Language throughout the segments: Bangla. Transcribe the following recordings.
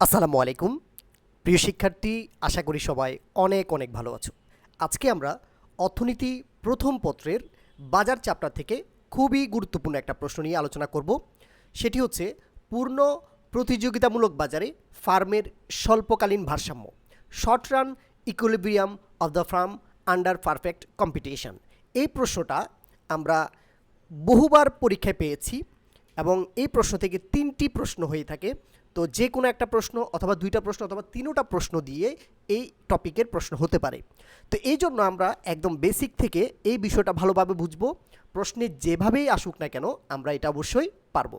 আসসালামু আলাইকুম। প্রিয় শিক্ষার্থী, আশা করি সবাই অনেক অনেক ভালো আছো। আজকে আমরা অর্থনীতি প্রথম পত্রের বাজার চ্যাপ্টার থেকে খুবই গুরুত্বপূর্ণ একটা প্রশ্ন নিয়ে আলোচনা করব। সেটি হচ্ছে পূর্ণ প্রতিযোগিতামূলক বাজারে ফার্মের স্বল্পকালীন ভারসাম্য, short run equilibrium of the firm under perfect competition এই প্রশ্নটা আমরা বহুবার পরীক্ষায় পেয়েছি এবং এই প্রশ্ন থেকে তিনটি প্রশ্ন হয়ে থাকে। তো যে কোনো একটা প্রশ্ন অথবা দুইটা প্রশ্ন অথবা তিনোটা প্রশ্ন দিয়ে এই টপিকের প্রশ্ন হতে পারে। তো এই জন্য আমরা একদম বেসিক থেকে এই বিষয়টা ভালোভাবে বুঝব। প্রশ্নে যেভাবেই আসুক না কেন আমরা এটা অবশ্যই পারব।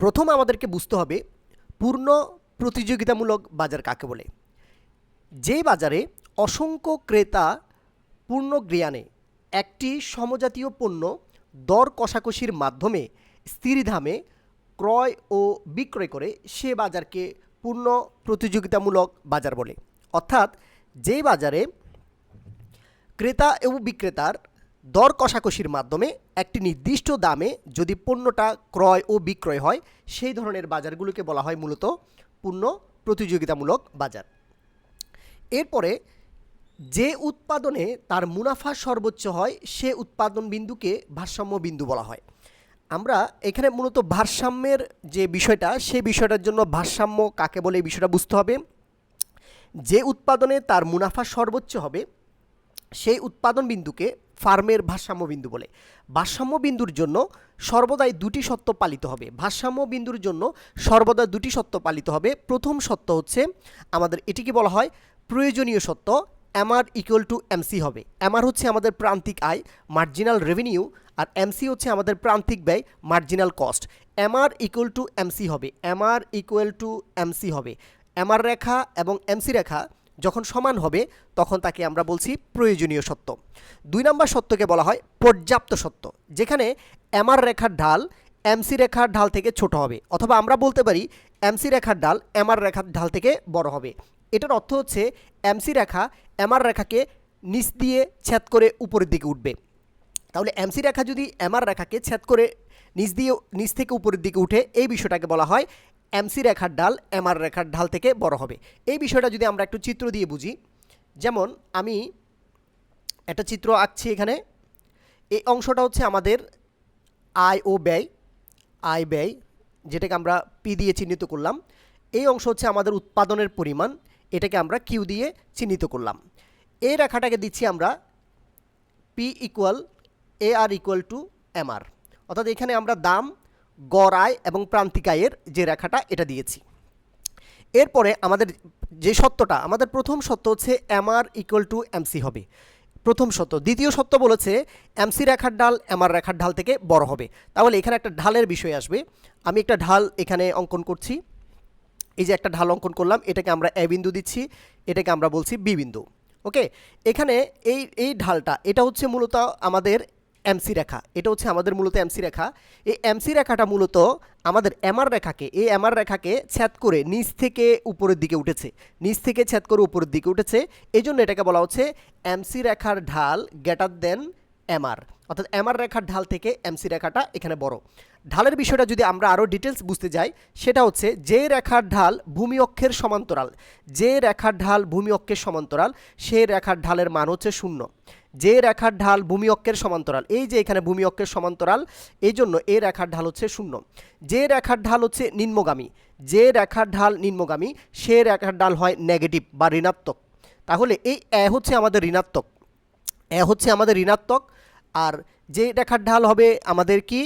প্রথম আমাদেরকে বুঝতে হবে পূর্ণ প্রতিযোগিতামূলক বাজার কাকে বলে। যে বাজারে অসংখ্য ক্রেতা পূর্ণ জ্ঞানে একটি সমজাতীয় পণ্য দর কষাকষির মাধ্যমে স্থির দামে ক্রয় ও বিক্রয় করে সে বাজারকে পূর্ণ প্রতিযোগিতামূলক বাজার বলে। অর্থাৎ যে বাজারে ক্রেতা এবং বিক্রেতার দর কষাকষির মাধ্যমে একটি নির্দিষ্ট দামে যদি পণ্যটা ক্রয় ও বিক্রয় হয়, সেই ধরনের বাজারগুলোকে বলা হয় মূলত পূর্ণ প্রতিযোগিতামূলক বাজার। এরপরে যে উৎপাদনে তার মুনাফা সর্বোচ্চ হয়, সে উৎপাদন বিন্দুকে ভারসাম্য বিন্দু বলা হয়। আমরা এখানে মূলত ভারসাম্যের যে বিষয়টা, সেই বিষয়টার জন্য ভারসাম্য কাকে বলে এই বিষয়টা বুঝতে হবে। যে উৎপাদনে তার মুনাফা সর্বোচ্চ হবে, সেই উৎপাদন বিন্দুকে ফার্মের ভারসাম্য বিন্দু বলে। ভারসাম্য বিন্দুর জন্য সর্বদাই দুটি সত্য পালিত হবে। ভারসাম্য বিন্দুর জন্য সর্বদা দুটি সত্য পালিত হবে। প্রথম সত্য হচ্ছে আমাদের এটিকে বলা হয় প্রয়োজনীয় সত্য এমআর ইকুয়াল টু এমসি হবে। এমআর হচ্ছে আমাদের প্রান্তিক আয় মার্জিনাল রেভিনিউ আর এমসি হচ্ছে আমাদের প্রান্তিক ব্যয় marginal cost MR equal to MC হবে। এমআর ইকুয়াল টু এমসি হবে। এমআর রেখা এবং এমসি রেখা যখন সমান হবে, তখন তাকে আমরা বলছি প্রয়োজনীয় সত্য। দুই নম্বর সত্যকে বলা হয় পর্যাপ্ত সত্য, যেখানে এমআর রেখার ঢাল এমসি রেখার ঢাল থেকে ছোট হবে, অথবা আমরা বলতে পারি এমসি রেখার ঢাল এমআর রেখার ঢাল থেকে বড় হবে। এটার অর্থ হচ্ছে এমসি রেখা এমআর রেখাকে নিচ দিয়ে ছেদ করে উপরের দিকে উঠবে। তাহলে এমসি রেখা যদি এমআর রেখাকে ছেদ করে নিচ দিয়ে, নিচ থেকে উপরের দিকে উঠে এই বিষয়টাকে বলা হয় এমসি রেখার ডাল, এমআর রেখার ঢাল থেকে বড় হবে। এই বিষয়টা যদি আমরা একটু চিত্র দিয়ে বুঝি, যেমন আমি একটা চিত্র আঁকছি এখানে। এই অংশটা হচ্ছে আমাদের আয় ও ব্যয়, আয় ব্যয়, যেটাকে আমরা পি দিয়ে চিহ্নিত করলাম। এই অংশ হচ্ছে আমাদের উৎপাদনের পরিমাণ, এটাকে আমরা কিউ দিয়ে চিহ্নিত করলাম। এই রেখাটাকে দিচ্ছি আমরা P equal A R equal to M R অর্থাৎ এখানে আমরা দাম, গড় আয় এবং প্রান্তিক আয়ের যে রেখাটা, এটা দিয়েছি। এরপরে আমাদের যে সত্যটা, আমাদের প্রথম সত্য হচ্ছে M R equal to MC হবে। প্রথম সত্য। দ্বিতীয় সত্য বলেছে এমসি রেখার ঢাল এমআর রেখার ঢাল থেকে বড় হবে। তাহলে এখানে একটা ঢালের বিষয় আসবে। আমি একটা ঢাল এখানে অঙ্কন করছি। এই যে একটা ঢাল অঙ্কন করলাম, এটাকে আমরা এ বিন্দু দিচ্ছি, এটাকে আমরা বলছি বি বিন্দু। ওকে? এখানে এই এই ঢালটা, এটা হচ্ছে মূলত আমাদের এমসি রেখা। এটা হচ্ছে আমাদের মূলত এমসি রেখা। এই এমসি রেখাটা মূলত আমাদের এমআর রেখাকে, এই এমআর রেখাকে ছ্যাদ করে নিচ থেকে উপরের দিকে উঠেছে। নিচ থেকে ছ্যাদ করে উপরের দিকে উঠেছে। এই জন্য এটাকে বলা হচ্ছে এমসি রেখার ঢাল গেটার দেন এমআর অর্থাৎ এমআর রেখার ঢাল থেকে এমসি রেখাটা এখানে বড়। ঢালের বিষয়টা যদি আমরা আরও ডিটেলস বুঝতে যাই, সেটা হচ্ছে যে রেখার ঢাল ভূমি অক্ষের সমান্তরাল, যে রেখার ঢাল ভূমি অক্ষের সমান্তরাল সেই রেখার ঢালের মান হচ্ছে শূন্য। যে রেখার ঢাল ভূমি অক্ষের সমান্তরাল, এই যে এখানে ভূমি অক্ষের সমান্তরাল, এই জন্য এই রেখার ঢাল হচ্ছে শূন্য। যে রেখার ঢাল হচ্ছে নিম্নগামী, যে রেখার ঢাল নিম্নগামী, সে রেখার ঢাল হয় নেগেটিভ বা ঋণাত্মক। তাহলে এই এ হচ্ছে আমাদের ঋণাত্মক। এ হচ্ছে আমাদের ঋণাত্মক আর যে রেখার ঢাল হবে আমাদের কি?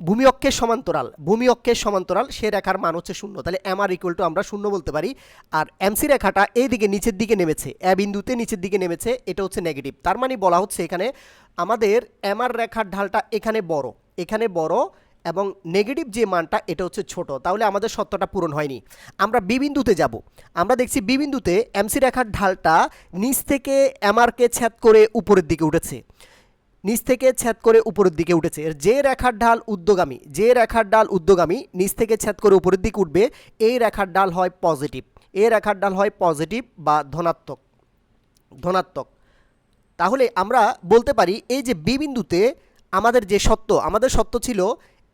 ভূমি অক্ষের সমান্তরাল। ভূমি অক্ষের সমান্তরাল, সে রেখার মান হচ্ছে শূন্য। তাহলে এম আর ইকুয়াল টু আমরা শূন্য বলতে পারি। আর এমসি রেখাটা এই দিকে নিচের দিকে নেমেছে। এ বিন্দুতে নিচের দিকে নেমেছে, এটা হচ্ছে নেগেটিভ তার মানে বলা হচ্ছে এখানে আমাদের এম আর রেখার ঢালটা এখানে বড়। এখানে বড় এবং নেগেটিভ যে মানটা, এটা হচ্ছে ছোট। তাহলে আমাদের সত্যটা পূরণ হয়নি। আমরা বি বিন্দুতে যাব। আমরা দেখছি বি বিন্দুতে এমসি রেখার ঢালটা নিচ থেকে এমআরকে ছেদ করে উপরের দিকে উঠেছে। নিচ থেকে ছেদ করে উপরের দিকে উঠেছে। যে রেখার ঢাল উদ্যোগামী, যে রেখার ডাল উদ্যোগামী নিচ থেকে ছেদ করে উপরের দিকে উঠবে, এই রেখার ডাল হয় পজিটিভ। এই রেখার ডাল হয় পজিটিভ বা ধনাত্মক। ধনাত্মক। তাহলে আমরা বলতে পারি, এই যে বি বিন্দুতে আমাদের যে সত্য, আমাদের সত্য ছিল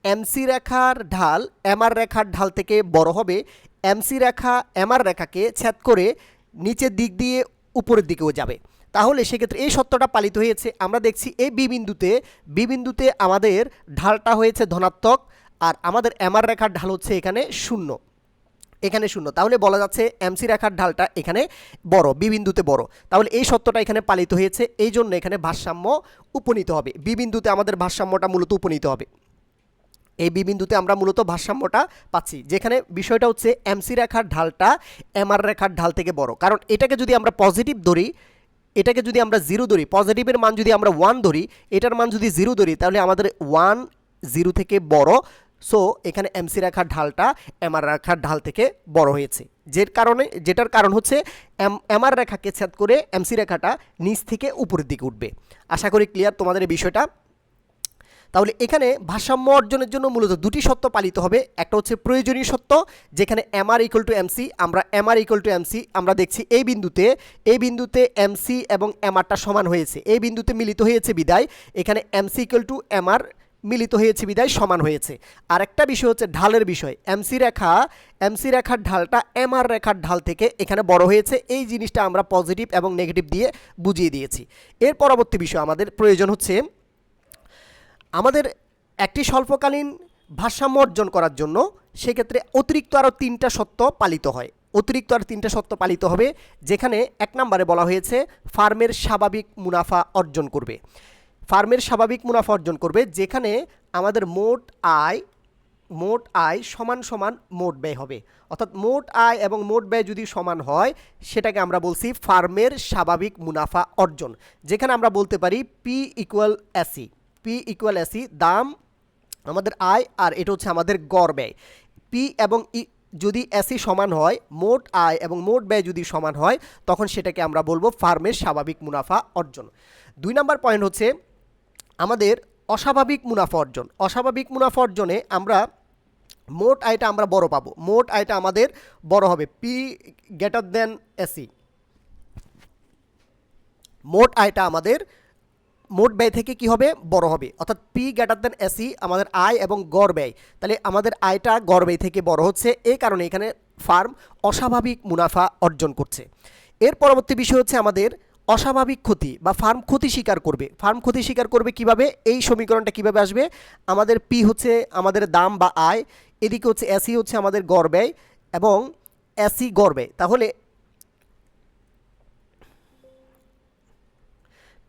এমসি রেখার ঢাল এমআর রেখার ঢাল থেকে বড় হবে। এমসি রেখা এমআর রেখাকে ছেদ করে নিচের দিক দিয়ে উপরের দিকেও যাবে। তাহলে সেক্ষেত্রে এই সত্যটা পালিত হয়েছে। আমরা দেখছি এই বি বিন্দুতে বি বিন্দুতে আমাদের ঢালটা হয়েছে ধনাত্মক আর আমাদের এমআর রেখার ঢাল হচ্ছে এখানে শূন্য। এখানে শূন্য। তাহলে বলা যাচ্ছে এমসি রেখার ঢালটা এখানে বড়, বি বিন্দুতে বড়। তাহলে এই সত্যটা এখানে পালিত হয়েছে, এই জন্য এখানে ভারসাম্য উপনীত হবে। বি বিন্দুতে আমাদের ভারসাম্যটা মূলত উপনীত হবে। এই বি বিন্দুতে আমরা মূলত ভারসাম্যটা পাচ্ছি, যেখানে বিষয়টা হচ্ছে এমসি রেখার ঢালটা এমআর রেখার ঢাল থেকে বড়। কারণ এটাকে যদি আমরা পজিটিভ ধরি এটাকে যদি আমরা জিরো ধরি পজিটিভের মান যদি আমরা ওয়ান ধরি, এটার মান যদি জিরো ধরি, তাহলে আমাদের ওয়ান জিরো থেকে বড়। সো এখানে এমসি রাখার ঢালটা এমআর রাখার ঢাল থেকে বড় হয়েছে। যে কারণে, যেটার কারণ হচ্ছে এম এমআর রেখাকে ছেদ করে এমসি রেখাটা নিচ থেকে উপরের দিকে উঠবে। আশা করি ক্লিয়ার তোমাদের এই বিষয়টা। তাহলে এখানে ভারসাম্য অর্জনের জন্য মূলত দুটি সত্য পালিত হবে। একটা হচ্ছে প্রয়োজনীয় সত্য যেখানে এমআর ইকুয়াল টু এমসি আমরা এমআর ইকুয়াল টু এমসি আমরা দেখছি এই বিন্দুতে এই বিন্দুতে এমসি এবং এমআরটা সমান হয়েছে। এই বিন্দুতে মিলিত হয়েছে বিদায়, এখানে এমসি ইকুয়াল টু এমআর মিলিত হয়েছে বিদায়, সমান হয়েছে। আর একটা বিষয় হচ্ছে ঢালের বিষয়। এমসি রেখা এমসি রেখার ঢালটা এমআর রেখার ঢাল থেকে এখানে বড় হয়েছে। এই জিনিসটা আমরা পজিটিভ এবং নেগেটিভ দিয়ে বুঝিয়ে দিয়েছি। এর পরবর্তী বিষয় আমাদের প্রয়োজন হচ্ছে আমাদের একটি স্বল্পকালীন ভারসাম্য অর্জন করার জন্য সেক্ষেত্রে অতিরিক্ত আরও তিনটা সত্য পালিত হয়। অতিরিক্ত আর তিনটা সত্য পালিত হবে, যেখানে এক নম্বরে বলা হয়েছে, ফার্মের স্বাভাবিক মুনাফা অর্জন করবে। ফার্মের স্বাভাবিক মুনাফা অর্জন করবে, যেখানে আমাদের মোট আয় মোট আয় সমান সমান মোট ব্যয় হবে। অর্থাৎ মোট আয় এবং মোট ব্যয় যদি সমান হয়, সেটাকে আমরা বলছি ফার্মের স্বাভাবিক মুনাফা অর্জন। যেখানে আমরা বলতে পারি P equal AC P equal AC দাম আমাদের আয় আর এটা হচ্ছে আমাদের গড় ব্যয়। পি এবং ই যদি এসি সমান হয়, মোট আয় এবং মোট ব্যয় যদি সমান হয়, তখন সেটাকে আমরা বলব ফার্মের স্বাভাবিক মুনাফা অর্জন। দুই নাম্বার পয়েন্ট হচ্ছে আমাদের অস্বাভাবিক মুনাফা অর্জন। অস্বাভাবিক মুনাফা অর্জনে আমরা মোট আয়টা আমরা বড় পাবো। মোট আয়টা আমাদের বড় হবে। পি গ্রেটার দেন এসি মোট আয়টা আমাদের মোট ব্যয় থেকে কি হবে? বড় হবে। অর্থাৎ পি গ্রেটার দেন এসি আমাদের আয় এবং গড় ব্যয়। তাহলে আমাদের আয়টা গড় ব্যয় থেকে বড় হচ্ছে। এই কারণে এখানে ফার্ম অস্বাভাবিক মুনাফা অর্জন করছে। এর পরবর্তী বিষয় হচ্ছে আমাদের অস্বাভাবিক ক্ষতি বা ফার্ম ক্ষতি স্বীকার করবে। ফার্ম ক্ষতি স্বীকার করবে কীভাবে? এই সমীকরণটা কীভাবে আসবে? আমাদের পি হচ্ছে আমাদের দাম বা আয়। এদিকে হচ্ছে এসি হচ্ছে আমাদের গড় ব্যয় এবং এসি গড় ব্যয়। তাহলে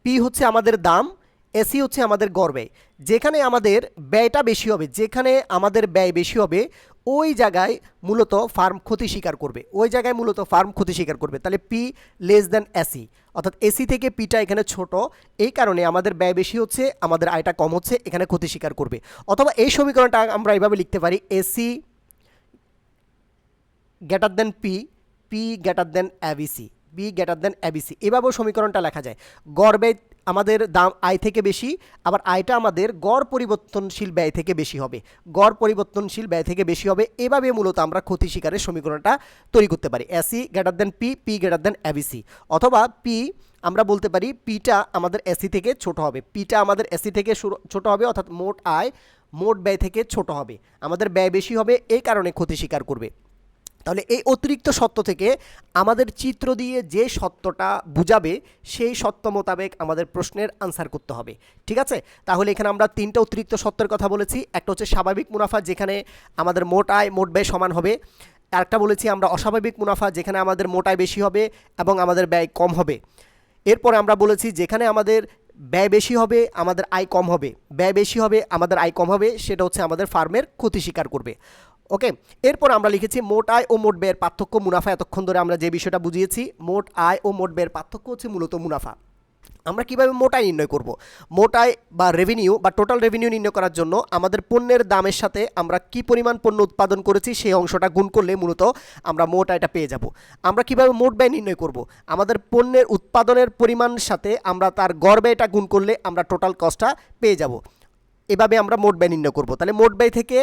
পি হচ্ছে আমাদের দাম এসি হচ্ছে আমাদের গড় ব্যয় যেখানে আমাদের ব্যয়টা বেশি হবে, যেখানে আমাদের ব্যয় বেশি হবে, ওই জায়গায় মূলত ফার্ম ক্ষতি স্বীকার করবে। ওই জায়গায় মূলত ফার্ম ক্ষতি স্বীকার করবে। তাহলে পি লেস দেন এসি অর্থাৎ এসি থেকে পিটা এখানে ছোট, এই কারণে আমাদের ব্যয় বেশি হচ্ছে, আমাদের আয়টা কম হচ্ছে, এখানে ক্ষতি স্বীকার করবে। অথবা এই সমীকরণটা আমরা এইভাবে লিখতে পারি AC greater than P P greater than AVC P greater than AVC এভাবেও সমীকরণটা লেখা যায়। গড় ব্যয় আমাদের দাম আয় থেকে বেশি, আবার আয়টা আমাদের গড় পরিবর্তনশীল ব্যয় থেকে বেশি হবে। গড় পরিবর্তনশীল ব্যয় থেকে বেশি হবে, এভাবে মূলত আমরা ক্ষতি শিকারের সমীকরণটা তৈরি করতে পারি। AC greater than P P greater than AVC অথবা পি আমরা বলতে পারি পিটা আমাদের এসি থেকে ছোট হবে। পিটা আমাদের এসি থেকে ছোট হবে, অর্থাৎ মোট আয়, মোট ব্যয় থেকে ছোট হবে। আমাদের ব্যয় বেশি হবে, এই কারণে ক্ষতি স্বীকার করবে। তাহলে এই অতিরিক্ত সত্য থেকে আমাদের চিত্র দিয়ে যে সত্যটা বুঝাবে, সেই সত্য মোতাবেক আমাদের প্রশ্নের আনসার করতে হবে। ঠিক আছে? তাহলে এখানে আমরা তিনটা অতিরিক্ত সত্যের কথা বলেছি। একটা হচ্ছে স্বাভাবিক মুনাফা, যেখানে আমাদের মোট আয় মোট ব্যয় সমান হবে। আরেকটা বলেছি আমরা অস্বাভাবিক মুনাফা, যেখানে আমাদের মোট আয় বেশি হবে এবং আমাদের ব্যয় কম হবে। এরপরে আমরা বলেছি যেখানে আমাদের ব্যয় বেশি হবে, আমাদের আয় কম হবে। ব্যয় বেশি হবে, আমাদের আয় কম হবে, সেটা হচ্ছে আমাদের ফার্মের ক্ষতি স্বীকার করবে। ওকে এরপর আমরা লিখেছি মোট আয় ও মোট ব্যয়ের পার্থক্য, মুনাফা। এতক্ষণ ধরে আমরা যে বিষয়টা বুঝিয়েছি, মোট আয় ও মোট ব্যয়ের পার্থক্য হচ্ছে মূলত মুনাফা। আমরা কীভাবে মোট আয় নির্ণয় করব? মোট আয় বা রেভিনিউ বা টোটাল রেভিনিউ নির্ণয় করার জন্য আমাদের পণ্যের দামের সাথে আমরা কি পরিমাণ পণ্য উৎপাদন করেছি সেই অংশটা গুণ করলে মূলত আমরা মোট আয়টা পেয়ে যাব। আমরা কীভাবে মোট ব্যয় নির্ণয় করব? আমাদের পণ্যের উৎপাদনের পরিমাণ সাথে আমরা তার গড় ব্যয়টা গুণ করলে আমরা টোটাল কস্টটা পেয়ে যাব। এভাবে আমরা মোট ব্যয় নির্ণয় করব। তাহলে মোট ব্যয় থেকে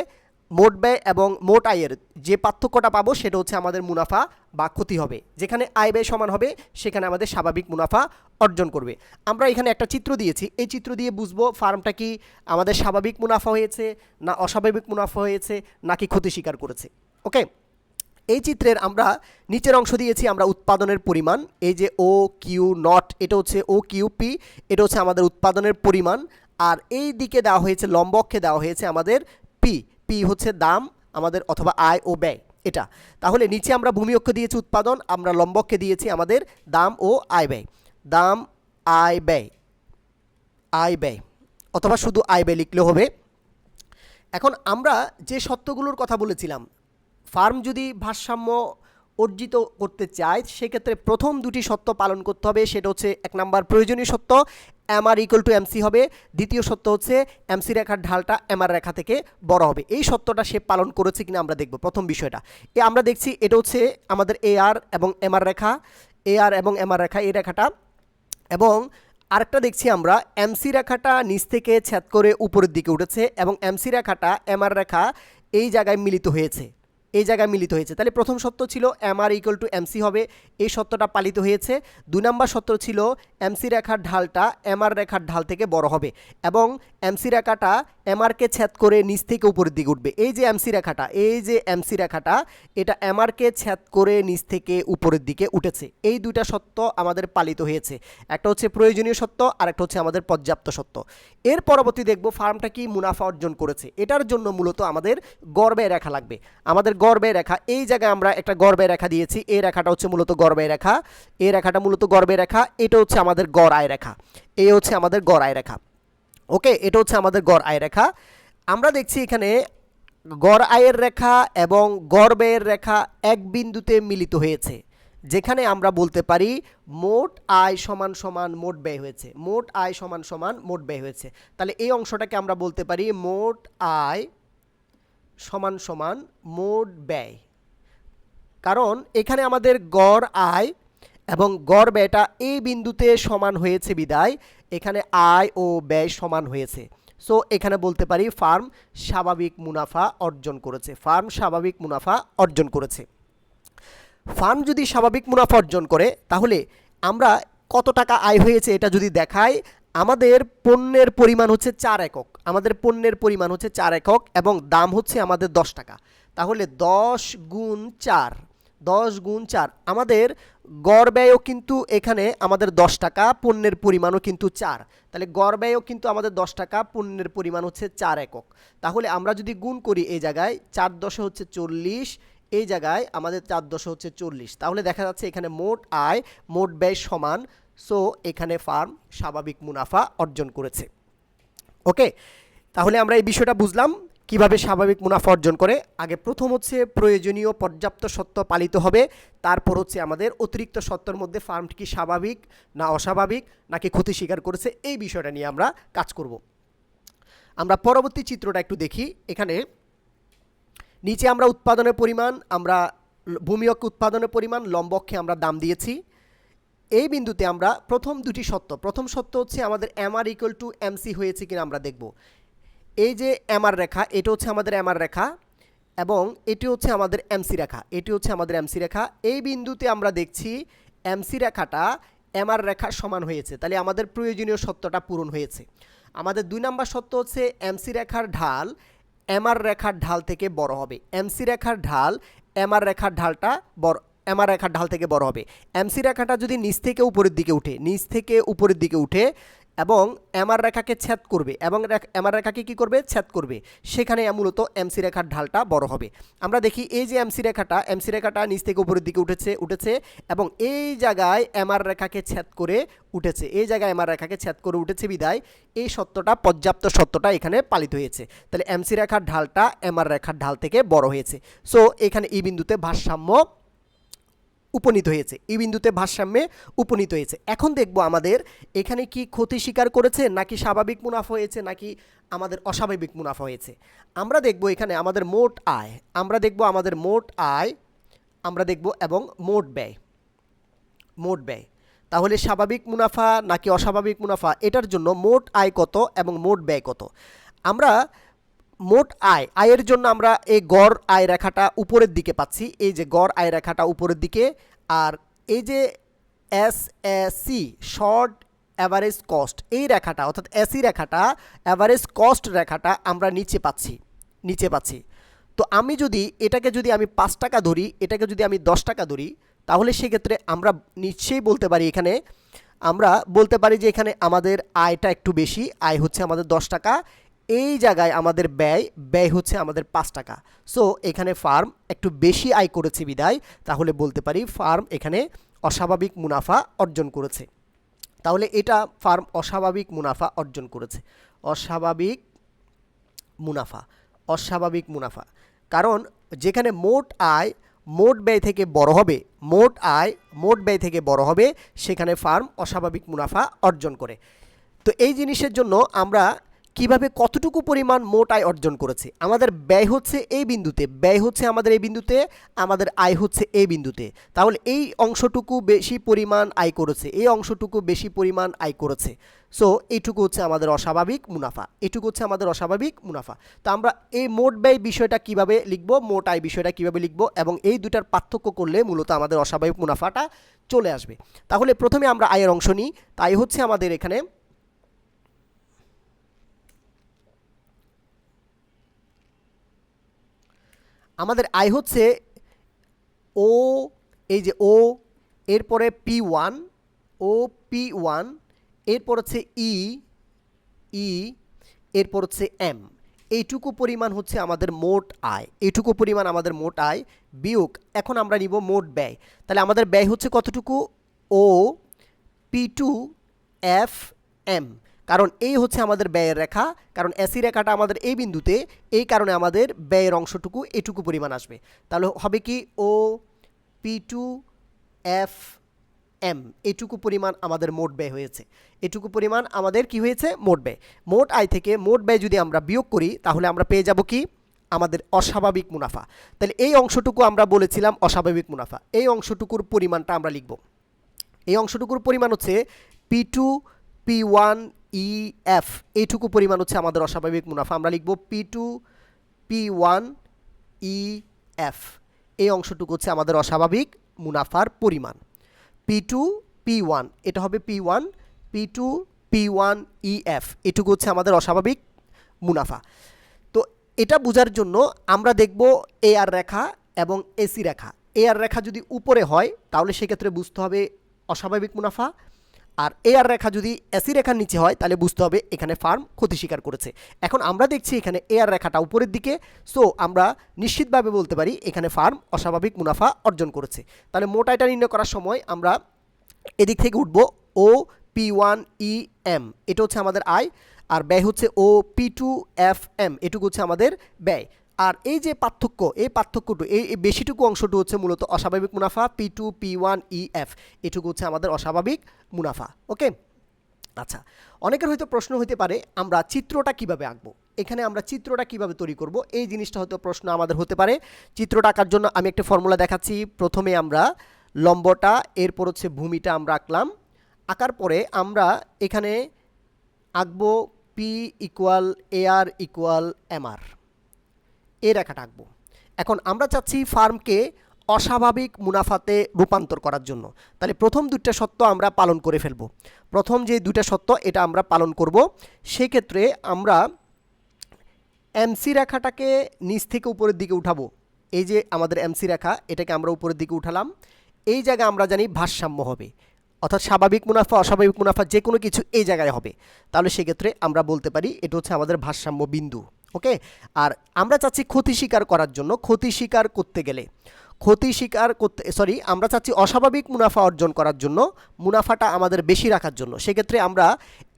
মোট ব্যয় এবং মোট আয়ের যে পার্থক্যটা পাবো সেটা হচ্ছে আমাদের মুনাফা বা ক্ষতি হবে। যেখানে আয় ব্যয় সমান হবে, সেখানে আমাদের স্বাভাবিক মুনাফা অর্জন করবে। আমরা এখানে একটা চিত্র দিয়েছি। এই চিত্র দিয়ে বুঝব ফার্মটা কি আমাদের স্বাভাবিক মুনাফা হয়েছে, না অস্বাভাবিক মুনাফা হয়েছে, নাকি ক্ষতি স্বীকার করেছে। ওকে? এই চিত্রের আমরা নিচের অংশ দিয়েছি আমরা উৎপাদনের পরিমাণ। এই যে ও কিউ নট এটা হচ্ছে ও কিউ পি এটা হচ্ছে আমাদের উৎপাদনের পরিমাণ। আর এই দিকে দেওয়া হয়েছে লম্বক্ষে দেওয়া হয়েছে আমাদের পি পি হচ্ছে দাম, আমাদের অথবা আয় ও ব্যয়, এটা। তাহলে নিচে আমরা ভূমি অক্ষ দিয়েছি উৎপাদন, আমরা লম্বককে দিয়েছি আমাদের দাম ও আয় ব্যয়। দাম, আয় ব্যয় আয় ব্যয়, অথবা শুধু আয় ব্যয় লিখলে হবে। এখন আমরা যে সত্যগুলোর কথা বলেছিলাম, ফার্ম যদি ভারসাম্য অর্জিত করতে চায়, সেক্ষেত্রে প্রথম দুটি সত্য পালন করতে হবে, সেটা হচ্ছে এক নাম্বার প্রয়োজনীয় সত্য M R equal to MC হবে। দ্বিতীয় সত্য হচ্ছে এমসি রেখার ঢালটা এমআর রেখা থেকে বড় হবে। এই সত্যটা সে পালন করেছে কিনা আমরা দেখব, প্রথম বিষয়টা। এ আমরা দেখছি এটা হচ্ছে আমাদের এ আর এবং এমআর রেখা। এ আর এবং এমআর রেখা, এই রেখাটা। এবং আরেকটা দেখছি আমরা এমসি রেখাটা নিচ থেকে ছেদ করে উপরের দিকে উঠেছে এবং এমসি রেখাটা এমআর রেখা এই জায়গায় মিলিত হয়েছে। এই জায়গায় মিলিত হয়েছে। তাহলে প্রথম সত্য ছিল M R equal to MC হবে। এই সত্যটা পালিত হয়েছে। দুই নম্বর সত্য ছিল এমসি রেখার ঢালটা এমআর রেখার ঢাল থেকে বড় হবে এবং এমসি রেখাটা এম এমআরকে ছেদ করে নিচ থেকে উপরের দিকে উঠবে। এই যে এমসি রেখাটা, এই যে এমসি রেখাটা, এটা এম এমআরকে ছেদ করে নিচ থেকে উপরের দিকে উঠেছে। এই দুইটা সত্য আমাদের পালিত হয়েছে। একটা হচ্ছে প্রয়োজনীয় সত্য আর একটা হচ্ছে আমাদের পর্যাপ্ত সত্য। এর পরবর্তী দেখব ফার্মটা কি মুনাফা অর্জন করেছে। এটার জন্য মূলত আমাদের গর্বে রেখা লাগবে। আমাদের গর্বে রেখা। এই জায়গায় আমরা একটা গর্বে রেখা দিয়েছি। এই রেখাটা হচ্ছে মূলত গর্বে রেখা। এই রেখাটা মূলত গর্বে রেখা। এটা হচ্ছে আমাদের গড় আয় রেখা। এই হচ্ছে আমাদের গড় আয় রেখা। ওকে? এটা হচ্ছে আমাদের গড় আয় রেখা। আমরা দেখছি এখানে গড় আয়ের রেখা এবং গড় ব্যয়ের রেখা এক বিন্দুতে মিলিত হয়েছে। যেখানে আমরা বলতে পারি মোট আয় সমান সমান মোট ব্যয় হয়েছে। মোট আয় সমান সমান মোট ব্যয় হয়েছে। তাহলে এই অংশটাকে আমরা বলতে পারি মোট আয় সমান সমান মোট ব্যয়। কারণ এখানে আমাদের গড় আয় এবং গড় ব্যয়টা এই বিন্দুতে সমান হয়েছে বিদায়, এখানে আয় ও ব্যয় সমান হয়েছে। সো এখানে বলতে পারি ফার্ম স্বাভাবিক মুনাফা অর্জন করেছে। ফার্ম স্বাভাবিক মুনাফা অর্জন করেছে। ফার্ম যদি স্বাভাবিক মুনাফা অর্জন করে, তাহলে আমরা কত টাকা আয় হয়েছে এটা যদি দেখাই আমাদের পণ্যের পরিমাণ হচ্ছে চার একক। আমাদের পণ্যের পরিমাণ হচ্ছে চার একক এবং দাম হচ্ছে আমাদের দশ টাকা। তাহলে দশ গুণ চার, দশ গুণ চার, আমাদের গড় ব্যয়ও কিন্তু এখানে আমাদের দশ টাকা, পণ্যের পরিমাণও কিন্তু চার। তাহলে গড় ব্যয়ও কিন্তু আমাদের দশ টাকা, পণ্যের পরিমাণ হচ্ছে চার একক। তাহলে আমরা যদি গুণ করি এই জায়গায়, চার দশে হচ্ছে চল্লিশ, এই জায়গায় আমাদের চার দশে হচ্ছে চল্লিশ। তাহলে দেখা যাচ্ছে এখানে মোট আয়, মোট ব্যয় সমান সো এখানে ফার্ম স্বাভাবিক মুনাফা অর্জন করেছে। ওকে তাহলে আমরা এই বিষয়টা বুঝলাম, কীভাবে স্বাভাবিক মুনাফা অর্জন করে। আগে প্রথম হচ্ছে প্রয়োজনীয় পর্যাপ্ত সত্য পালিত হবে, তারপর হচ্ছে আমাদের অতিরিক্ত সত্যর মধ্যে ফার্মটি কি স্বাভাবিক না অস্বাভাবিক, নাকি ক্ষতি স্বীকার করেছে, এই বিষয়টা নিয়ে আমরা কাজ করব। আমরা পরবর্তী চিত্রটা একটু দেখি। এখানে নিচে আমরা উৎপাদনের পরিমাণ, আমরা ভূমি অক্ষ উৎপাদনের পরিমাণ লম্বক্ষে আমরা দাম দিয়েছি। এই বিন্দুতে আমরা প্রথম দুটি সত্য। প্রথম সত্য হচ্ছে আমাদের এমআর ইকুয়াল টু এমসি হয়েছে কিনা আমরা দেখব। এই যে এমআর রেখা, এটা হচ্ছে আমাদের এমআর রেখা এবং এটি হচ্ছে আমাদের এমসি রেখা। এটি হচ্ছে আমাদের এমসি রেখা। এই বিন্দুতে আমরা দেখছি এমসি রেখাটা এমআর রেখার সমান হয়েছে। তাহলে আমাদের প্রয়োজনীয় সত্যটা পূরণ হয়েছে। আমাদের দুই নাম্বার সত্য হচ্ছে এমসি রেখার ঢাল এমআর রেখার ঢাল থেকে বড় হবে। এমসি রেখার ঢাল এমআর রেখার ঢালটা বড় এমআর রেখার ঢাল থেকে বড় হবে। এমসি রেখাটা যদি নিচ থেকে উপরের দিকে উঠে, নিচ থেকে উপরের দিকে উঠে এবং এমআর রেখাকে ছেদ করবে এবং এমআর রেখাকে কি করবে? ছেদ করবে। সেখানে মূলত এমসি রেখার ঢালটা বড় হবে। আমরা দেখি এই যে এমসি রেখাটা এমসি রেখাটা নিচ থেকে উপরের দিকে উঠেছে উঠেছে এবং এই জায়গায় এমআর রেখাকে ছেদ করে উঠেছে। এই জায়গায় এমআর রেখাকে ছেদ করে উঠেছে বিদায় এই সত্যটা, পর্যাপ্ত সত্যটা এখানে পালিত হয়েছে। তাহলে এমসি রেখার ঢালটা এমআর রেখার ঢাল থেকে বড় হয়েছে। সো এখানে এই বিন্দুতে ভারসাম্য উপনীত হয়েছে। এই বিন্দুতে ভারসাম্যে উপনীত হয়েছে। এখন দেখব আমাদের এখানে কি ক্ষতি স্বীকার করেছে, নাকি স্বাভাবিক মুনাফা হয়েছে, নাকি আমাদের অস্বাভাবিক মুনাফা হয়েছে। আমরা দেখব এখানে আমাদের মোট আয়, আমরা দেখব আমাদের মোট আয়, আমরা দেখব এবং মোট ব্যয় মোট ব্যয়। তাহলে স্বাভাবিক মুনাফা নাকি অস্বাভাবিক মুনাফা, এটার জন্য মোট আয় কত এবং মোট ব্যয় কত? আমরা মোট আয়, আয়ের জন্য আমরা এই গড় আয় রেখাটা উপরের দিকে পাচ্ছি, এই যে গড় আয় রেখাটা উপরের দিকে, আর এই যে S C short average cost এই রেখাটা, অর্থাৎ এসি রেখাটা অ্যাভারেজ কস্ট রেখাটা আমরা নিচে পাচ্ছি নিচে পাচ্ছি। তো আমি যদি, এটাকে যদি আমি পাঁচ টাকা ধরি, এটাকে যদি আমি দশ টাকা ধরি, তাহলে সেক্ষেত্রে আমরা নিশ্চয়ই বলতে পারি এখানে, আমরা বলতে পারি যে এখানে আমাদের আয়টা একটু বেশি, আয় হচ্ছে আমাদের দশ টাকা এই জায়গায় আমাদের ব্যয় ব্যয় হচ্ছে আমাদের পাঁচ টাকা। সো এখানে ফার্ম একটু বেশি আয় করেছে বিদায়, তাহলে বলতে পারি ফার্ম এখানে অস্বাভাবিক মুনাফা অর্জন করেছে। তাহলে এটা ফার্ম অস্বাভাবিক মুনাফা অর্জন করেছে। অস্বাভাবিক মুনাফা অস্বাভাবিক মুনাফা। কারণ যেখানে মোট আয়, মোট ব্যয় থেকে বড় হবে, মোট আয়, মোট ব্যয় থেকে বড় হবে, সেখানে ফার্ম অস্বাভাবিক মুনাফা অর্জন করে। তো এই জিনিসের জন্য আমরা কীভাবে কতটুকু পরিমাণ মোট আয় অর্জন করেছে? আমাদের ব্যয় হচ্ছে এই বিন্দুতে, ব্যয় হচ্ছে আমাদের এই বিন্দুতে, আমাদের আয় হচ্ছে এই বিন্দুতে। তাহলে এই অংশটুকু বেশি পরিমাণ আয় করেছে, এই অংশটুকু বেশি পরিমাণ আয় করেছে। সো এইটুকু হচ্ছে আমাদের অস্বাভাবিক মুনাফা এটুকু হচ্ছে আমাদের অস্বাভাবিক মুনাফা। তো আমরা এই মোট ব্যয় বিষয়টা কীভাবে লিখব, মোট আয় বিষয়টা কীভাবে লিখব, এবং এই দুটার পার্থক্য করলে মূলত আমাদের অস্বাভাবিক মুনাফাটা চলে আসবে। তাহলে প্রথমে আমরা আয়ের অংশ নিই, তাই হচ্ছে আমাদের এখানে আমাদের আয় হচ্ছে ও এই যে ও এরপরে P one O P one এরপর হচ্ছে ই ই এরপর হচ্ছে এম এইটুকু পরিমাণ হচ্ছে আমাদের মোট আয়। এইটুকু পরিমাণ আমাদের মোট আয় বিয়োগ, এখন আমরা নিব মোট ব্যয়। তাহলে আমাদের ব্যয় হচ্ছে কতটুকু? O P two F M কারণ এই হচ্ছে আমাদের ব্যয়ের রেখা, কারণ এসি রেখাটা আমাদের এই বিন্দুতে, এই কারণে আমাদের ব্যয়ের অংশটুকু এটুকু পরিমাণ আসবে। তাহলে হবে কি O P two F M এটুকু পরিমাণ আমাদের মোট ব্যয় হয়েছে। এটুকু পরিমাণ আমাদের কি হয়েছে? মোট ব্যয়। মোট আয় থেকে মোট ব্যয় যদি আমরা বিয়োগ করি, তাহলে আমরা পেয়ে যাব কি? আমাদের অস্বাভাবিক মুনাফা। তাহলে এই অংশটুকু আমরা বলেছিলাম অস্বাভাবিক মুনাফা। এই অংশটুকুর পরিমাণটা আমরা লিখব। এই অংশটুকুর পরিমাণ হচ্ছে P two P one E F এইটুকু পরিমাণ হচ্ছে আমাদের অস্বাভাবিক মুনাফা। আমরা লিখব P two P one E F এই অংশটুকু হচ্ছে আমাদের অস্বাভাবিক মুনাফার পরিমাণ। পি টু পি ওয়ান এটা হবে P one P two P one E F এটুকু হচ্ছে আমাদের অস্বাভাবিক মুনাফা। তো এটা বোঝার জন্য আমরা দেখব এ আর রেখা এবং এসি রেখা। এ আর রেখা যদি উপরে হয়, তাহলে সেক্ষেত্রে বুঝতে হবে অস্বাভাবিক মুনাফা। আর এ আর রেখা যদি এসি রেখার নিচে হয়, তাহলে বুঝতে হবে এখানে ফার্ম ক্ষতি স্বীকার করেছে। এখন আমরা দেখছি এখানে এ আর রেখাটা উপরের দিকে সো আমরা নিশ্চিতভাবে বলতে পারি এখানে ফার্ম অস্বাভাবিক মুনাফা অর্জন করেছে। তাহলে মোট আয়টা নির্ণয় করার সময় আমরা এদিক থেকে উঠবো O P one E M এটা হচ্ছে আমাদের আয়, আর ব্যয় হচ্ছে O P two F M এটুকু হচ্ছে আমাদের ব্যয়। আর এই যে পার্থক্য, এই পার্থক্যটু, এই বেশিটুকু অংশটু হচ্ছে মূলত অস্বাভাবিক মুনাফা P two P one E F এটুকু হচ্ছে আমাদের অস্বাভাবিক মুনাফা, ওকে? আচ্ছা অনেকের হয়তো প্রশ্ন হতে পারে, আমরা চিত্রটা কীভাবে আঁকবো? এখানে আমরা চিত্রটা কীভাবে তৈরি করব? এই জিনিসটা হয়তো প্রশ্ন আমাদের হতে পারে। চিত্রটা আঁকার জন্য আমি একটা ফর্মুলা দেখাচ্ছি। প্রথমে আমরা লম্বটা, এরপর হচ্ছে ভূমিটা আমরা আঁকলাম। আঁকার পরে আমরা এখানে আঁকবো P equal A R equal M R এই রেখাটা আঁকবো এখন আমরা চাচ্ছি ফার্মকে অস্বাভাবিক মুনাফাতে রূপান্তর করার জন্য। তাহলে প্রথম দুইটা সত্য আমরা পালন করে ফেলব। প্রথম যে দুইটা সত্য এটা আমরা পালন করব। সেক্ষেত্রে আমরা এমসি রেখাটাকে নিচ থেকে উপরের দিকে উঠাবো। এই যে আমাদের এমসি রেখা, এটাকে আমরা উপরের দিকে উঠালাম। এই জায়গায় আমরা জানি ভারসাম্য হবে। অর্থাৎ স্বাভাবিক মুনাফা, অস্বাভাবিক মুনাফা যে কোনো কিছু এই জায়গায় হবে। তাহলে সেক্ষেত্রে আমরা বলতে পারি, এটা হচ্ছে আমাদের ভারসাম্য বিন্দু। ওকে? আর আমরা চাচ্ছি ক্ষতি স্বীকার করার জন্য, ক্ষতি স্বীকার করতে গেলে। ক্ষতি স্বীকার করতে সরি আমরা চাচ্ছি অস্বাভাবিক মুনাফা অর্জন করার জন্য, মুনাফাটা আমাদের বেশি রাখার জন্য। সেক্ষেত্রে আমরা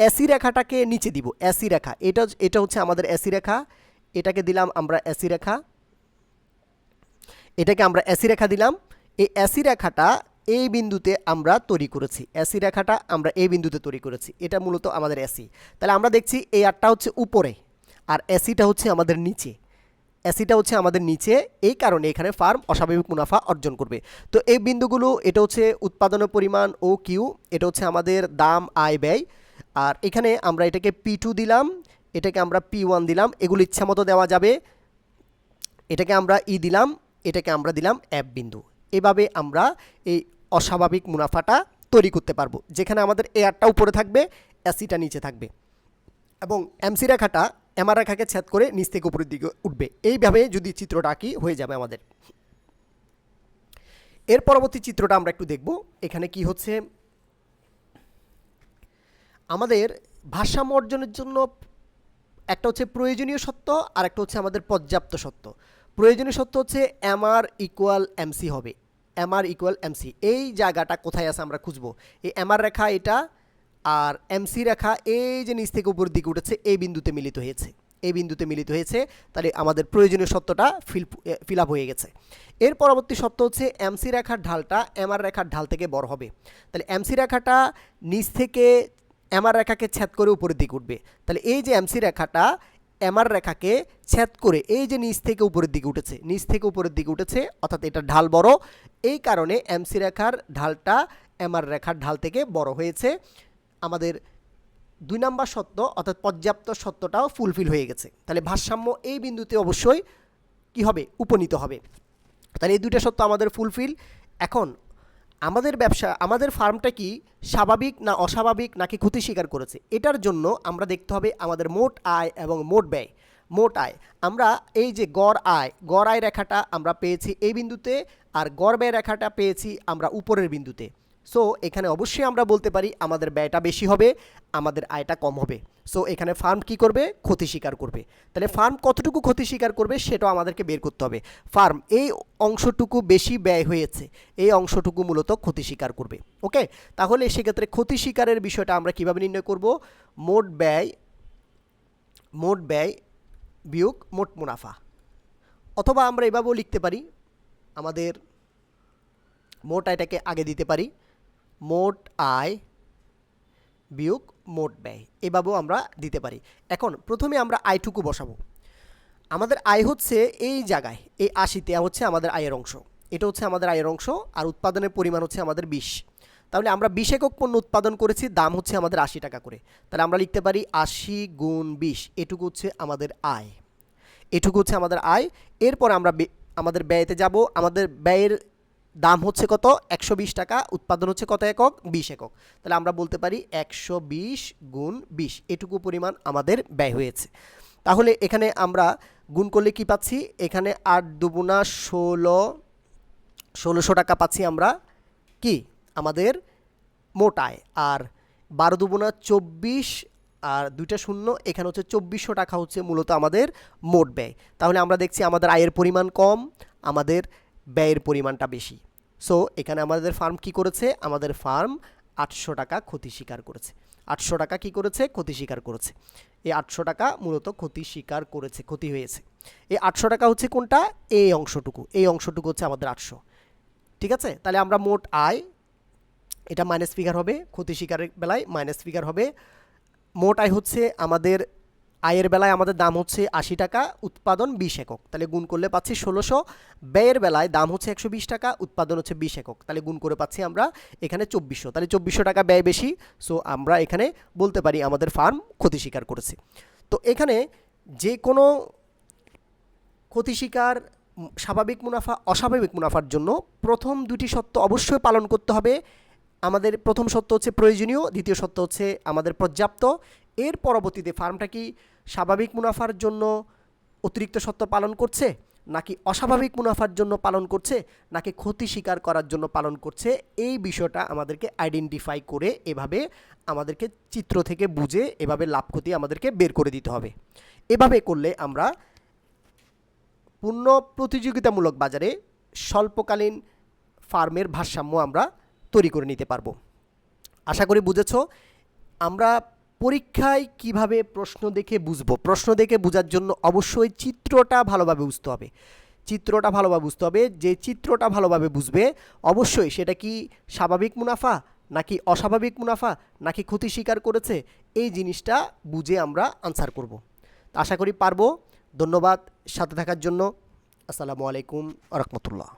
এসি রেখাটাকে নিচে দিব এসি রেখা। এটা এটা হচ্ছে আমাদের এসি রেখা। এটাকে দিলাম আমরা এসি রেখা। এটাকে আমরা এসি রেখা দিলাম। এই এসি রেখাটা এই বিন্দুতে আমরা তৈরি করেছি। এসি রেখাটা আমরা এই বিন্দুতে তৈরি করেছি। এটা মূলত আমাদের এসি তাহলে আমরা দেখছি এই আটটা হচ্ছে উপরে। আর এসিটা হচ্ছে আমাদের নিচে। এসিটা হচ্ছে আমাদের নিচে, এই কারণে এখানে ফার্ম অস্বাভাবিক মুনাফা অর্জন করবে। তো এই বিন্দুগুলো, এটা হচ্ছে উৎপাদনের পরিমাণ ও কিউ, এটা হচ্ছে আমাদের দাম, আয়, ব্যয়। আর এখানে আমরা এটাকে পি টু দিলাম, এটাকে আমরা পি ওয়ান দিলাম, এগুলো ইচ্ছা মতো দেওয়া যাবে। এটাকে আমরা ই দিলাম, এটাকে আমরা দিলাম অ্যাপ বিন্দু। এভাবে আমরা এই অস্বাভাবিক মুনাফাটা তৈরি করতে পারব, যেখানে আমাদের এয়ারটা উপরে থাকবে অ্যাসিটা নিচে থাকবে। এবং এমসি রেখাটা এমআর রেখাকে ছেদ করে নিচ থেকে উপরের দিকে উঠবে। এইভাবে যদি চিত্রটা আঁকি, হয়ে যাবে আমাদের। এর পরবর্তী চিত্রটা আমরা একটু দেখব। এখানে কি হচ্ছে? আমাদের ভারসাম্য অর্জনের জন্য একটা হচ্ছে প্রয়োজনীয় সত্য, আর একটা হচ্ছে আমাদের পর্যাপ্ত সত্য। প্রয়োজনীয় সত্য হচ্ছে এম আর ইকুয়াল এমসি হবে। এম আর ইকুয়াল এমসি এই জায়গাটা কোথায় আছে আমরা খুঁজবো? এই এম আর রেখা এটা আর এমসি রেখা এই যে নিচ থেকে উপরের দিকে উঠেছে, এই বিন্দুতে মিলিত হয়েছে। এই বিন্দুতে মিলিত হয়েছে, তাহলে আমাদের প্রয়োজনীয় সত্যটা ফিল ফিল হয়ে গেছে। এর পরবর্তী সত্য হচ্ছে এমসি রেখার ঢালটা এমআর রেখার ঢাল থেকে বড় হবে। তাহলে এমসি রেখাটা নিচ থেকে এমআর রেখাকে ছেদ করে উপরের দিকে উঠবে। তাহলে এই যে এমসি রেখাটা এমআর রেখাকে ছেদ করে এই যে নিচ থেকে উপরের দিকে উঠেছে, নিচ থেকে উপরের দিকে উঠেছে, অর্থাৎ এটা ঢাল বড়, এই কারণে এমসি রেখার ঢালটা এমআর রেখার ঢাল থেকে বড় হয়েছে। আমাদের দুই নাম্বার সত্য অর্থাৎ পর্যাপ্ত সত্যটাও ফুলফিল হয়ে গেছে। তাহলে ভারসাম্য এই বিন্দুতে অবশ্যই কি হবে? উপনীত হবে। তাহলে এই দুইটা সত্য আমাদের ফুলফিল এখন আমাদের ব্যবসা, আমাদের ফার্মটা কি স্বাভাবিক না অস্বাভাবিক নাকি ক্ষতি স্বীকার করেছে? এটার জন্য আমরা দেখতে হবে আমাদের মোট আয় এবং মোট ব্যয়। মোট আয়। আমরা এই যে গড় আয় গড় আয় রেখাটা আমরা পেয়েছি এই বিন্দুতে আর গড় ব্যয় রেখাটা পেয়েছি আমরা উপরের বিন্দুতে। সো এখানে অবশ্যই আমরা বলতে পারি আমাদের ব্যয়টা বেশি হবে, আমাদের আয়টা কম হবে। সো এখানে ফার্ম কি করবে? ক্ষতি স্বীকার করবে। তাহলে ফার্ম কতটুকু ক্ষতি স্বীকার করবে সেটাও আমাদেরকে বের করতে হবে। ফার্ম এই অংশটুকু বেশি ব্যয় হয়েছে, এই অংশটুকু মূলত ক্ষতি স্বীকার করবে। ওকে তাহলে সেক্ষেত্রে ক্ষতি স্বীকারের বিষয়টা আমরা কীভাবে নির্ণয় করব? মোট ব্যয় মোট ব্যয় বিয়োগ মোট মুনাফা। অথবা আমরা এভাবেও লিখতে পারি, আমাদের মোট আয়টাকে আগে দিতে পারি। মোট আয় বিয়োগ মোট ব্যয়। এভাবেও আমরা দিতে পারি। এখন প্রথমে আমরা আয়টুকু বসাবো। আমাদের আয় হচ্ছে এই জায়গায়, এই আশিতে হচ্ছে আমাদের আয়ের অংশ। এটা হচ্ছে আমাদের আয়ের অংশ আর উৎপাদনের পরিমাণ হচ্ছে আমাদের বিশ। তাহলে আমরা বিশ একক পণ্য উৎপাদন করেছি, দাম হচ্ছে আমাদের আশি টাকা করে। তাহলে আমরা লিখতে পারি আশি গুণ বিশ, এটুকু হচ্ছে আমাদের আয়। এটুকু হচ্ছে আমাদের আয়। এরপর আমরা আমাদের ব্যয়তে যাব। আমাদের ব্যয়ের দাম হচ্ছে কত? একশো বিশ টাকা, উৎপাদন হচ্ছে কত একক? বিশ একক। তাহলে আমরা বলতে পারি একশো বিশ গুণ বিশ। এটুকু পরিমাণ আমাদের ব্যয় হয়েছে। তাহলে এখানে আমরা গুণ করলে কি পাচ্ছি? এখানে আট দুগুণা ষোলো, ষোলোশো টাকা পাচ্ছি আমরা কি? আমাদের মোট আয় আর বারো দুগুণা চব্বিশ আর দুইটা শূন্য, এখানে হচ্ছে চব্বিশশো টাকা হচ্ছে মূলত আমাদের মোট ব্যয়। তাহলে আমরা দেখছি আমাদের আয়ের পরিমাণ কম, আমাদের ব্যয়ের পরিমাণটা বেশি। সো এখানে আমাদের ফার্ম কি করেছে? আমাদের ফার্ম আটশো টাকা ক্ষতি স্বীকার করেছে। আটশো টাকা কি করেছে? ক্ষতি স্বীকার করেছে। এই আটশো টাকা মূলত ক্ষতি স্বীকার করেছে, ক্ষতি হয়েছে। এই আটশো টাকা হচ্ছে কোনটা? এই অংশটুকু। এই অংশটুকু হচ্ছে আমাদের আটশো। ঠিক আছে? তাহলে আমরা মোট আয়, এটা মাইনাস ফিগার হবে, ক্ষতি স্বীকারের বেলায় মাইনাস ফিগার হবে। মোট আয় হচ্ছে আমাদের আয়ের বেলায় আমাদের দাম হচ্ছে আশি টাকা, উৎপাদন বিশ একক। তাহলে গুণ করলে পাচ্ছি ষোলোশো। ব্যয়ের বেলায় দাম হচ্ছে একশো বিশ টাকা, উৎপাদন হচ্ছে বিশ একক। তাহলে গুণ করে পাচ্ছি আমরা এখানে চব্বিশশো। তাহলে চব্বিশশো টাকা ব্যয় বেশি। সো আমরা এখানে বলতে পারি আমাদের ফার্ম ক্ষতি স্বীকার করেছে। তো এখানে যে কোনো ক্ষতি স্বীকার, স্বাভাবিক মুনাফা, অস্বাভাবিক মুনাফার জন্য প্রথম দুটি সত্য অবশ্যই পালন করতে হবে। আমাদের প্রথম সত্য হচ্ছে প্রয়োজনীয়, দ্বিতীয় সত্য হচ্ছে আমাদের পর্যাপ্ত। এর পরবর্তীতে ফার্মটা কি স্বাভাবিক মুনাফার জন্য অতিরিক্ত সত্য পালন করছে? নাকি অস্বাভাবিক মুনাফার জন্য পালন করছে? নাকি ক্ষতি স্বীকার করার জন্য পালন করছে? এই বিষয়টা আমাদেরকে আইডেন্টিফাই করে এভাবে আমাদেরকে চিত্র থেকে বুঝে এভাবে লাভ ক্ষতি আমাদেরকে বের করে দিতে হবে। এভাবে করলে আমরা পূর্ণ প্রতিযোগিতামূলক বাজারে স্বল্পকালীন ফার্মের ভারসাম্য আমরা তৈরি করে নিতে পারব। আশা করি বুঝেছ, আমরা পরীক্ষায় কীভাবে প্রশ্ন দেখে বুঝব? প্রশ্ন দেখে বোঝার জন্য অবশ্যই চিত্রটা ভালোভাবে বুঝতে হবে। চিত্রটা ভালোভাবে বুঝতে হবে। যে চিত্রটা ভালোভাবে বুঝবে, অবশ্যই সেটা কি স্বাভাবিক মুনাফা, নাকি অস্বাভাবিক মুনাফা, নাকি ক্ষতি স্বীকার করেছে, এই জিনিসটা বুঝে আমরা আনসার করব। তো আশা করি পারব। ধন্যবাদ সাথে থাকার জন্য। আসসালামু আলাইকুম রহমতুল্লাহ।